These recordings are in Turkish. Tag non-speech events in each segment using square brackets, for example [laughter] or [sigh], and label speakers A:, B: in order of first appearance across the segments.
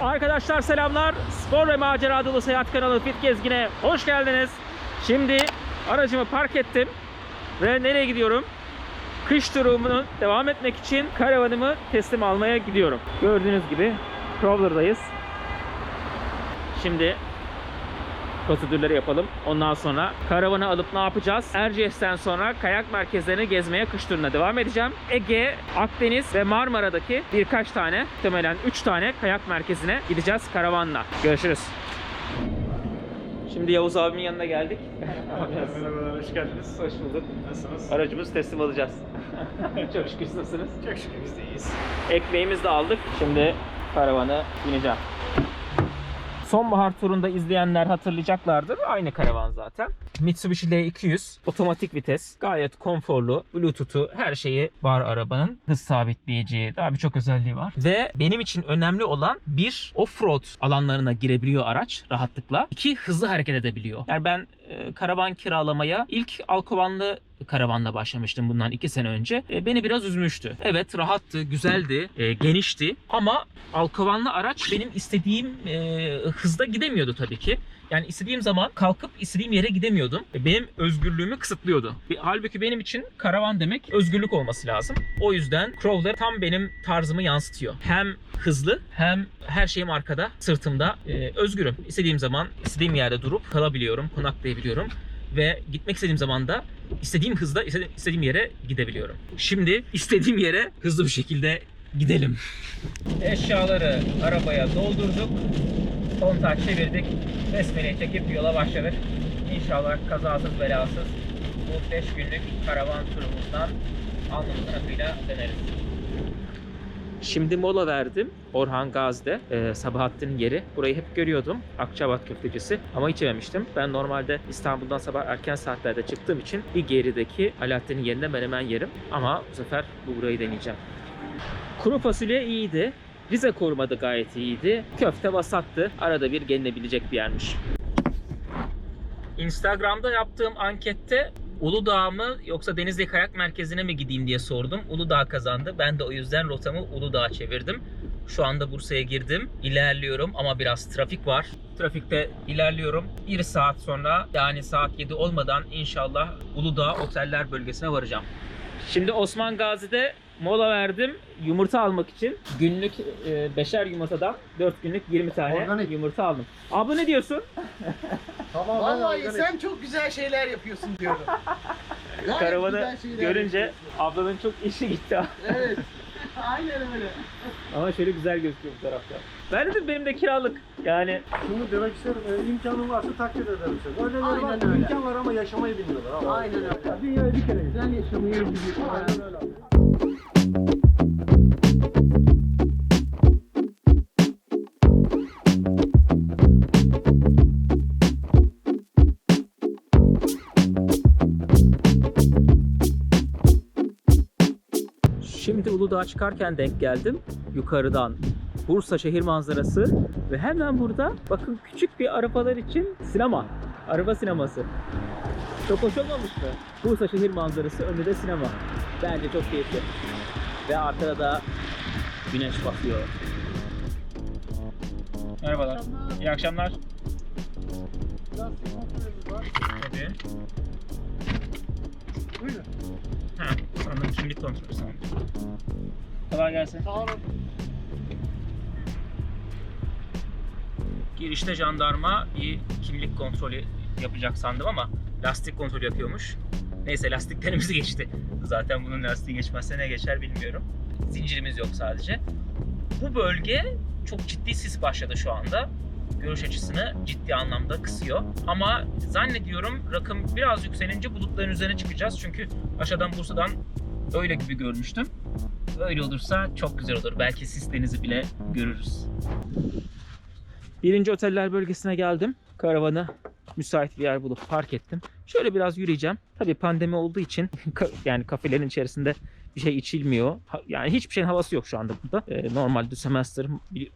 A: Arkadaşlar selamlar. Spor ve macera dolu seyahat kanalı Fit Gezgin'e hoş geldiniz. Şimdi aracımı park ettim ve nereye gidiyorum? Kış turumunu devam etmek için karavanımı teslim almaya gidiyorum. Gördüğünüz gibi Crawler'dayız. Şimdi prosedürleri yapalım. Ondan sonra karavanı alıp ne yapacağız? Erciyes'ten sonra kayak merkezlerini gezmeye kış turuna devam edeceğim. Ege, Akdeniz ve Marmara'daki birkaç tane, muhtemelen 3 tane kayak merkezine gideceğiz karavanla. Görüşürüz. Şimdi Yavuz abimin yanına geldik.
B: Merhabalar, hoş geldiniz.
A: Hoş bulduk.
B: Nasılsınız?
A: Aracımızı teslim alacağız. [laughs] Çok şükür nasılsınız?
B: Çok şükür biz de iyiyiz.
A: Ekmeğimizi de aldık. Şimdi karavana bineceğim. Sonbahar turunda izleyenler hatırlayacaklardır. Aynı karavan zaten. Mitsubishi L200 otomatik vites. Gayet konforlu. Bluetooth'u her şeyi var arabanın. Hız sabitleyici daha birçok özelliği var. Ve benim için önemli olan bir offroad alanlarına girebiliyor araç rahatlıkla. İki hızlı hareket edebiliyor. Yani ben e, karavan kiralamaya ilk Alkovanlı karavanla başlamıştım bundan iki sene önce. E, beni biraz üzmüştü. Evet rahattı, güzeldi, e, genişti ama Alkovanlı araç benim istediğim e, hızda gidemiyordu tabii ki. Yani istediğim zaman kalkıp istediğim yere gidemiyordum. E, Benim özgürlüğümü kısıtlıyordu. Bir- Halbuki benim için karavan demek özgürlük olması lazım. O yüzden Crawler tam benim tarzımı yansıtıyor. Hem hızlı hem her şeyim arkada, sırtımda. E, özgürüm. İstediğim zaman istediğim yerde durup kalabiliyorum, konaklayabiliyorum ve gitmek istediğim zaman da istediğim hızda istediğim yere gidebiliyorum. Şimdi istediğim yere hızlı bir şekilde gidelim. Eşyaları arabaya doldurduk. Kontağı çevirdik. Besmeleyi çekip yola başladık. İnşallah kazasız belasız bu 5 günlük karavan turumuzdan alnımızın akıyla döneriz. Şimdi mola verdim Orhan Gazi'de e, Sabahattin'in yeri. Burayı hep görüyordum. Akçabat köftecisi ama hiç yememiştim. Ben normalde İstanbul'dan sabah erken saatlerde çıktığım için bir gerideki Alaaddin'in yerinde menemen yerim. Ama bu sefer bu burayı deneyeceğim. Kuru fasulye iyiydi. Rize koruma da gayet iyiydi. Köfte vasattı. Arada bir gelinebilecek bir yermiş. Instagram'da yaptığım ankette Uludağ mı yoksa Denizli Kayak Merkezi'ne mi gideyim diye sordum. Uludağ kazandı. Ben de o yüzden rotamı Uludağ'a çevirdim. Şu anda Bursa'ya girdim. İlerliyorum ama biraz trafik var. Trafikte ilerliyorum. Bir saat sonra yani saat 7 olmadan inşallah Uludağ oteller bölgesine varacağım. Şimdi Osman Gazi'de mola verdim yumurta almak için. Günlük e, beşer yumurtadan 4 günlük 20 tane
B: Organik.
A: yumurta aldım. Abla ne diyorsun?
B: Tamam,
C: Vallahi sen çok güzel şeyler yapıyorsun diyorum. [laughs] Gayet
A: Karavanı
C: güzel şeyler
A: görünce
C: yapıyorsun.
A: ablanın çok işi gitti.
C: Evet. [laughs] Aynen öyle.
A: Ama şöyle güzel gözüküyor bu tarafta. Ben dedim benim de kiralık. Yani
B: Şunu demek isterim, e, imkanın varsa takdir ederim seni. Var,
C: Aynen öyle.
B: imkan var ama yaşamayı bilmiyorlar. Ama
C: Aynen öyle.
B: Ya Dünyaya bir kere
C: Güzel yaşamayı biliyorsun.
B: Aynen öyle abi.
A: Uludağ'a çıkarken denk geldim. Yukarıdan Bursa şehir manzarası ve hemen burada bakın küçük bir arabalar için sinema. Araba sineması. Çok hoş olmamış mı? Bursa şehir manzarası önünde de sinema. Bence çok keyifli. Ve arkada da güneş batıyor. Merhabalar. İyi akşamlar.
B: Biraz kontrolümüz var.
A: Tabii.
B: Buyurun.
A: Ha, sanırım kimlik kontrolü sanırım. Kolay gelsin.
B: Sağ olun.
A: Girişte jandarma bir kimlik kontrolü yapacak sandım ama lastik kontrolü yapıyormuş. Neyse lastiklerimiz [laughs] geçti. Zaten bunun lastiği geçmezse ne geçer bilmiyorum. Zincirimiz yok sadece. Bu bölge çok ciddi sis başladı şu anda. Görüş açısını ciddi anlamda kısıyor. Ama zannediyorum rakım biraz yükselince bulutların üzerine çıkacağız. Çünkü aşağıdan Bursa'dan öyle gibi görmüştüm. Öyle olursa çok güzel olur. Belki sis denizi bile görürüz. Birinci oteller bölgesine geldim. Karavanı müsait bir yer bulup park ettim. Şöyle biraz yürüyeceğim. Tabii pandemi olduğu için [laughs] yani kafelerin içerisinde bir şey içilmiyor. Yani hiçbir şeyin havası yok şu anda burada. Ee, normalde semester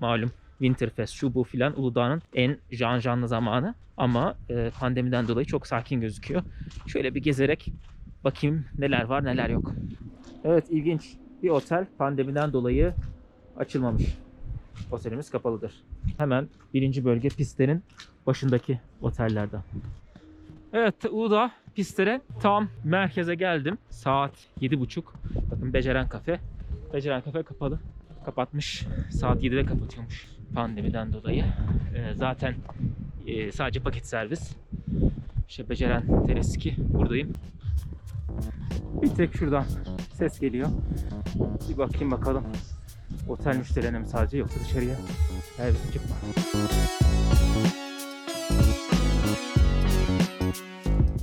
A: malum Winterfest şu bu filan Uludağ'ın en can canlı zamanı. Ama e, pandemiden dolayı çok sakin gözüküyor. Şöyle bir gezerek bakayım neler var neler yok. Evet ilginç. Bir otel pandemiden dolayı açılmamış. Otelimiz kapalıdır. Hemen birinci bölge pistlerin başındaki otellerden. Evet Uludağ pistlere tam merkeze geldim. Saat 7.30. Bakın Beceren Kafe. Beceren Kafe kapalı. Kapatmış. Saat 7'de kapatıyormuş pandemiden dolayı. Ee, zaten e, sadece paket servis. İşte Beceren Tereski buradayım. Bir tek şuradan ses geliyor. Bir bakayım bakalım. Otel müşterilerine mi sadece yoksa dışarıya servis çıkma.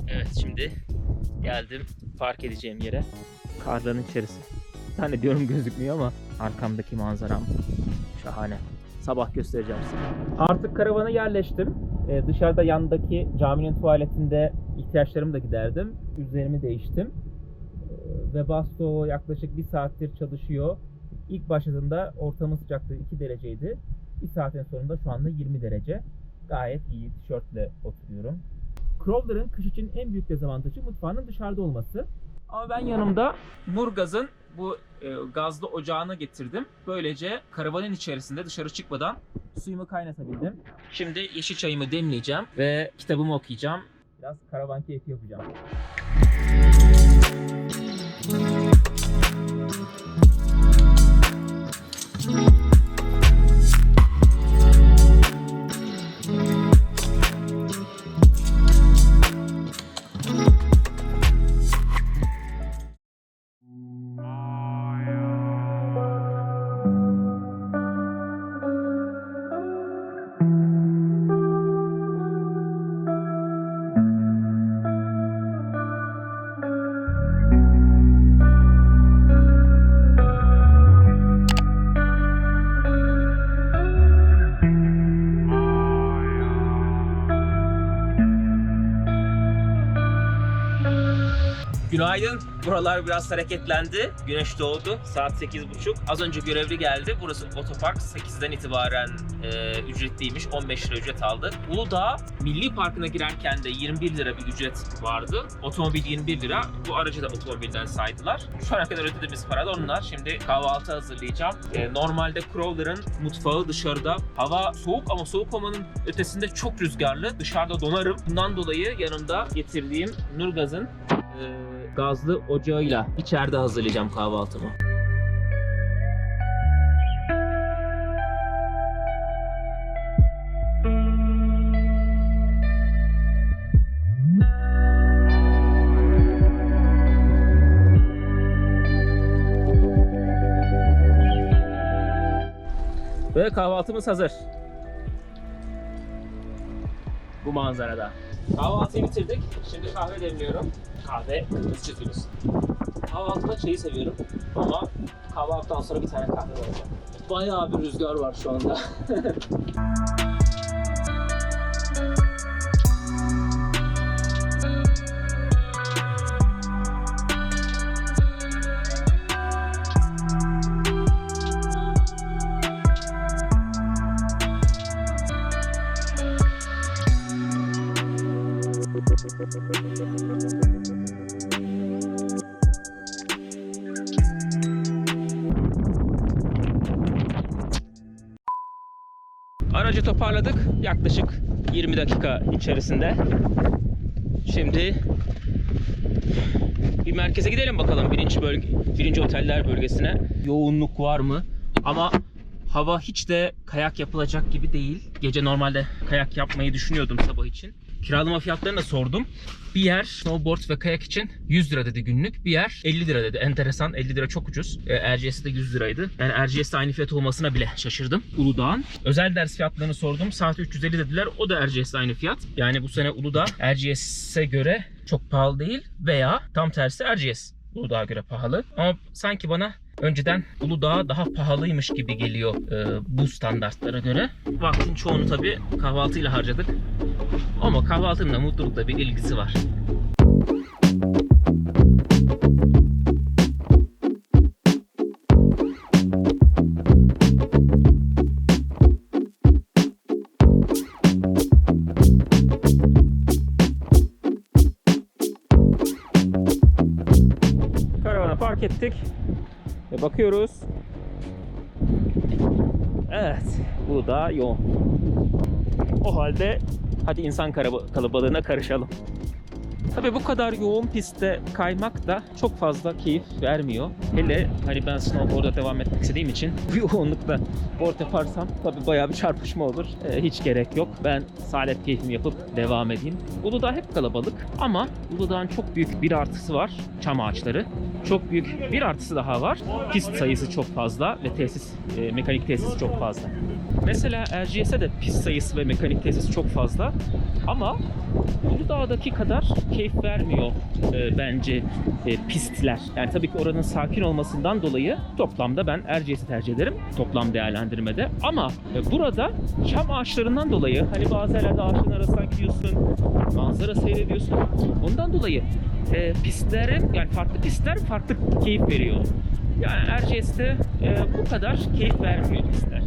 A: Evet şimdi geldim park edeceğim yere. Karların içerisi. Hani diyorum gözükmüyor ama arkamdaki manzaram şahane. Sabah göstereceğim size. Artık karavana yerleştim. Ee, dışarıda yandaki caminin tuvaletinde ihtiyaçlarımı da giderdim. Üzerimi değiştim. Ee, ve Basto yaklaşık bir saattir çalışıyor. İlk başladığında ortamın sıcaklığı 2 dereceydi. Bir saatin sonunda şu anda 20 derece. Gayet iyi tişörtle oturuyorum. Crawler'ın kış için en büyük dezavantajı mutfağının dışarıda olması. Ama ben yanımda Burgaz'ın bu e, gazlı ocağını getirdim. Böylece karavanın içerisinde dışarı çıkmadan suyumu kaynatabildim. Şimdi yeşil çayımı demleyeceğim ve kitabımı okuyacağım. Biraz karavan keyfi yapacağım. Günaydın. Buralar biraz hareketlendi. Güneş doğdu. Saat 8.30. Az önce görevli geldi. Burası otopark 8'den itibaren e, ücretliymiş. 15 lira ücret aldı. Uludağ Milli Parkı'na girerken de 21 lira bir ücret vardı. Otomobil 21 lira. Bu aracı da otomobilden saydılar. Şu ana kadar ödediğimiz para da onlar. Şimdi kahvaltı hazırlayacağım. E, normalde Crawler'ın mutfağı dışarıda. Hava soğuk ama soğuk olmanın ötesinde çok rüzgarlı. Dışarıda donarım. Bundan dolayı yanımda getirdiğim Nurgaz'ın e, gazlı ocağıyla içeride hazırlayacağım kahvaltımı. Ve kahvaltımız hazır. Bu manzarada. Kahvaltıyı bitirdik. Şimdi kahve demliyorum. Kahve kırmızı çizgimiz. Kahvaltıda çayı seviyorum ama kahvaltıdan sonra bir tane kahve alacağım. Bayağı bir rüzgar var şu anda. [laughs] Aracı toparladık yaklaşık 20 dakika içerisinde. Şimdi bir merkeze gidelim bakalım birinci bölge, birinci oteller bölgesine. Yoğunluk var mı? Ama hava hiç de kayak yapılacak gibi değil. Gece normalde kayak yapmayı düşünüyordum sabah için. Kiralama fiyatlarını da sordum. Bir yer snowboard ve kayak için 100 lira dedi günlük. Bir yer 50 lira dedi. Enteresan 50 lira çok ucuz. E, Erciyes'te de 100 liraydı. Yani Erciyes'te aynı fiyat olmasına bile şaşırdım. Uludağ'ın. Özel ders fiyatlarını sordum. Saat 350 dediler. O da Erciyes'te aynı fiyat. Yani bu sene Uludağ Erciyes'e göre çok pahalı değil. Veya tam tersi Erciyes Uludağ'a göre pahalı. Ama sanki bana önceden Uludağ daha pahalıymış gibi geliyor e, bu standartlara göre. Vaktin çoğunu tabii kahvaltıyla harcadık. Ama kahvaltının da mutlulukla bir ilgisi var. Park ettik ve bakıyoruz. Evet, bu da yoğun. O halde hadi insan kalabalığına karışalım. Tabii bu kadar yoğun pistte kaymak da çok fazla keyif vermiyor. Hele hani ben snowboard'a devam etmek istediğim için [laughs] bu yoğunlukta board yaparsam tabii bayağı bir çarpışma olur. Ee, hiç gerek yok. Ben salep keyfimi yapıp devam edeyim. Uludağ hep kalabalık ama Uludağ'ın çok büyük bir artısı var. Çam ağaçları. Çok büyük bir artısı daha var. Pist sayısı çok fazla ve tesis, e, mekanik tesis çok fazla. Mesela RGS'e de pist sayısı ve mekanik tesis çok fazla. Ama Uludağ'daki kadar keyif vermiyor e, bence e, pistler. Yani tabii ki oranın sakin olmasından dolayı toplamda ben RGS'i tercih ederim toplam değerlendirmede. Ama e, burada çam ağaçlarından dolayı hani bazı yerlerde ağaçların arasından gidiyorsun, manzara seyrediyorsun. Ondan dolayı e, pistlerin yani farklı pistler farklı keyif veriyor. Yani RGS'te e, bu kadar keyif vermiyor pistler.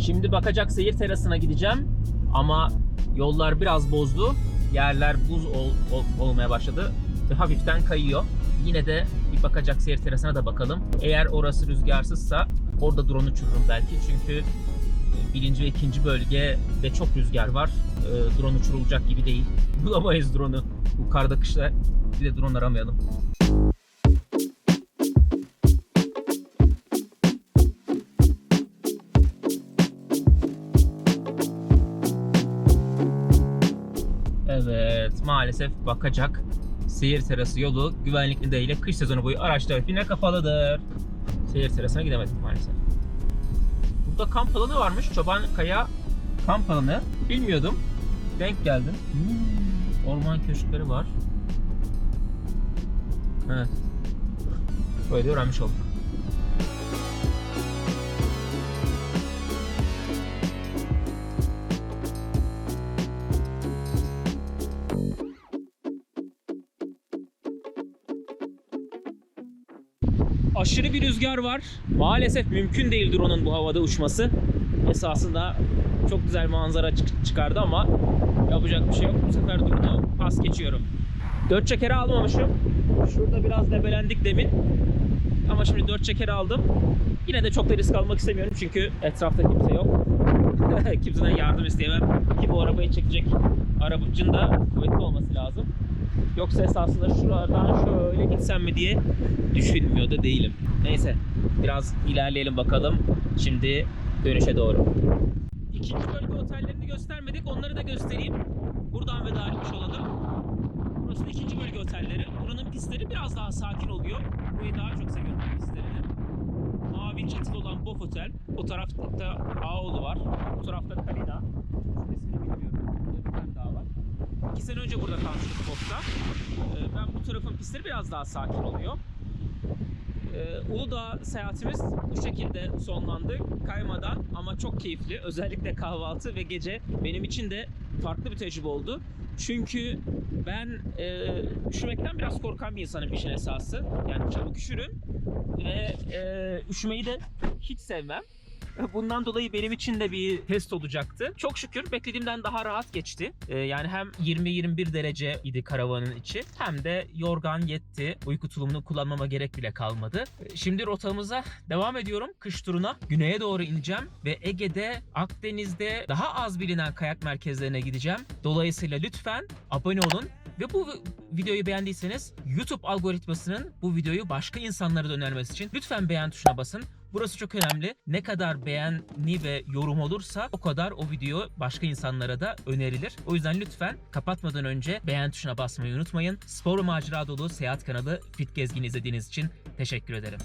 A: Şimdi bakacak seyir terasına gideceğim ama yollar biraz bozdu. Yerler buz ol- ol- olmaya başladı ve hafiften kayıyor. Yine de bir bakacak seyir terasına da bakalım. Eğer orası rüzgarsızsa orada drone uçururum belki çünkü e, birinci ve ikinci bölgede çok rüzgar var. E, drone uçurulacak gibi değil. [laughs] Bulamayız drone'u. Bu karda kışta bir de drone aramayalım. Maalesef bakacak seyir terası yolu güvenlik nedeniyle kış sezonu boyu araç trafiğine kapalıdır. Seyir terasına gidemedik maalesef. Burada kamp alanı varmış. Çoban Kaya kamp alanı. Bilmiyordum. Denk geldim. Hmm, orman köşkleri var. Evet. Böyle öğrenmiş olduk. Aşırı bir rüzgar var. Maalesef mümkün değil drone'un bu havada uçması. Esasında çok güzel manzara çık- çıkardı ama yapacak bir şey yok. Bu sefer drone'u pas geçiyorum. Dört çekeri almamışım. Şurada biraz debelendik demin. Ama şimdi dört çekeri aldım. Yine de çok da risk almak istemiyorum çünkü etrafta kimse yok. [laughs] Kimseden yardım isteyemem. Ki bu arabayı çekecek arabacının da kuvvetli olması. Yoksa esasında şuradan şöyle gitsem mi diye düşünmüyor da değilim. Neyse biraz ilerleyelim bakalım. Şimdi dönüşe doğru. İkinci bölge otellerini göstermedik. Onları da göstereyim. Buradan veda etmiş olalım. Burası da ikinci bölge otelleri. Buranın pistleri biraz daha sakin oluyor. Burayı daha çok seviyorum pistlerini. Mavi çatılı olan Bof Otel. O tarafta da Ağoğlu var. Bu tarafta Kalina. Şunun ismini bilmiyorum. Burada bir tane daha var. İki sene önce burada kalmıştık Bof'ta. Ee, Ben bu tarafın pistleri biraz daha sakin oluyor. Ee, Uludağ seyahatimiz bu şekilde sonlandı. Kaymadan ama çok keyifli. Özellikle kahvaltı ve gece benim için de farklı bir tecrübe oldu. Çünkü ben e, üşümekten biraz korkan bir insanım işin esası. Yani çabuk üşürüm ve e, üşümeyi de hiç sevmem. [laughs] Bundan dolayı benim için de bir test olacaktı. Çok şükür beklediğimden daha rahat geçti. Ee, yani hem 20-21 derece idi karavanın içi hem de yorgan yetti. Uyku tulumunu kullanmama gerek bile kalmadı. Ee, Şimdi rotamıza devam ediyorum. Kış turuna güneye doğru ineceğim ve Ege'de, Akdeniz'de daha az bilinen kayak merkezlerine gideceğim. Dolayısıyla lütfen abone olun ve bu videoyu beğendiyseniz YouTube algoritmasının bu videoyu başka insanlara da önermesi için lütfen beğen tuşuna basın. Burası çok önemli. Ne kadar beğeni ve yorum olursa o kadar o video başka insanlara da önerilir. O yüzden lütfen kapatmadan önce beğen tuşuna basmayı unutmayın. Spor macera dolu seyahat kanalı Fit Gezgin izlediğiniz için teşekkür ederim.